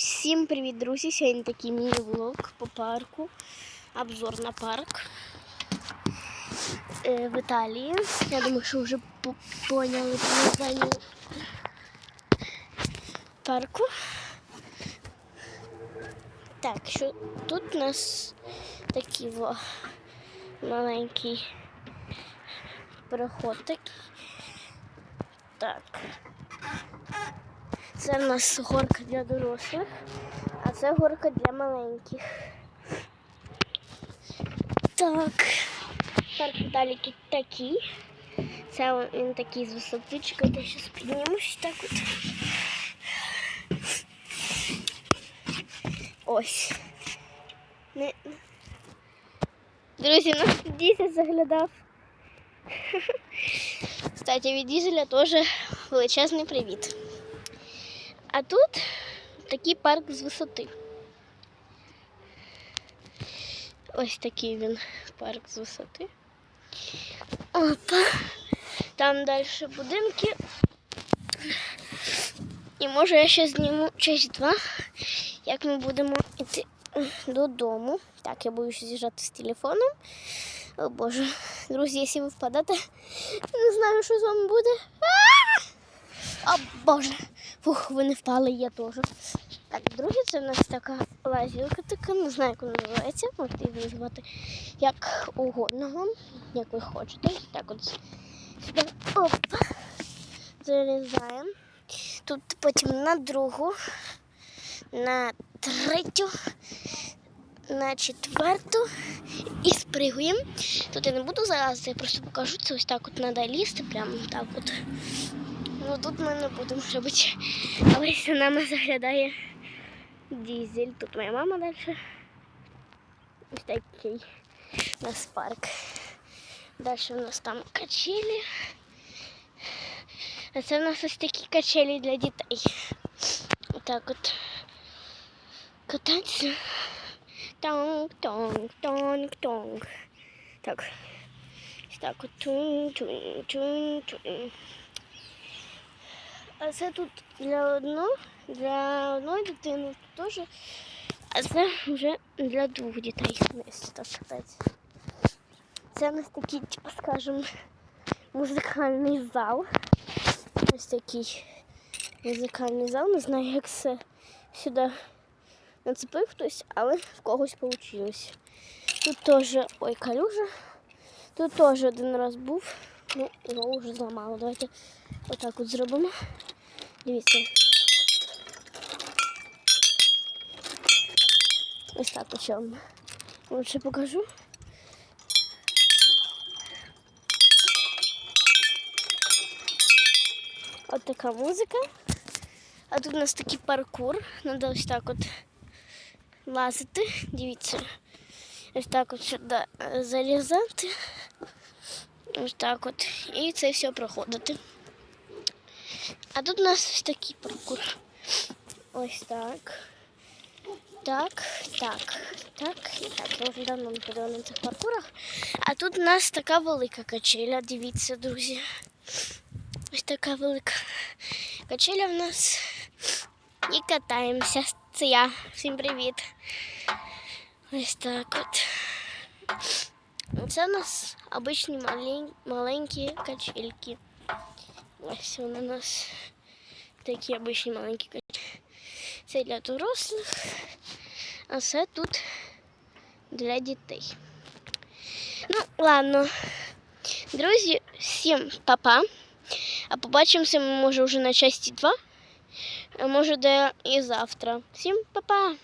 Всім привіт, друзі! Сьогодні такий міні-влог по парку. Обзор на парк е, в Італії. Я думаю, що вже поняли по названню парку. Так, що тут у нас такий во, маленький проход такий. Так. Це в нас горка для дорослих, а це горка для маленьких. Так, парк далі тут такий. Це він такий з висоти. Чекайте, зараз піднімусь так от. Ось. Не... Друзі, нас дізель заглядав. Кстати, від дізеля теж величезний привіт. А тут такий парк з висоти. Ось такий він парк з висоти. Опа. Там далі будинки. І може я ще зніму часть 2, як ми будемо йти додому. Так, я боюся з'їжджати з телефоном. О Боже, друзі, якщо ви впадете, не знаю, що з вами буде. О Боже. Фух, ви не впали, я теж. Так, друзі, це в нас така лазілка така, не знаю, як вона називається. Можете її назвати як угодно як ви хочете. Так от сюди опа. Залізаємо. Тут потім на другу, на третю, на четверту і спригуємо. Тут я не буду залазити, я просто покажу це ось так от треба лізти, прямо так от. Ну тут ми не будемо робити. Але за нами заглядає дізель. Тут моя мама далі. Ось такий у нас парк. Далі у нас там качелі. А це у нас ось такі качелі для дітей. Отак от кататися. Тонг, тонг, тонг, тонг. Так. Ось так от. А це тут для одного, для одної дитини теж. А це вже для двох дітей. Ось так сказати. Це у нас такий, типу, скажімо, музикальний зал. Ось такий музикальний зал. Не знаю, як це сюди нацепив хтось, але в когось вийшло. Тут теж ой, калюжа. Тут теж один раз був. Ну, його вже зламало. Давайте отак от зробимо. Дивіться. Ось так вам лучше покажу. От така музика. А тут у нас такий паркур. Надо ось так от лазити. Дивіться. Ось так от сюди е, залізати. Ось так от. І це все проходити. А тут у нас ось такий паркур. Ось так. Так, так, так і так. Я вже давно не ходила на цих паркурах. А тут у нас така велика качеля. Дивіться, друзі. Ось така велика качеля в нас. І катаємося. Це я. Всім привіт. Ось так от. Це у нас обичні малень- маленькі качельки. Ось вони у нас такі обичні маленькі качельки. Це для дорослих, а це тут для дітей. Ну, ладно. Друзі, всім па-па. А побачимося ми може вже на часті 2, а може де і завтра. Всім па-па!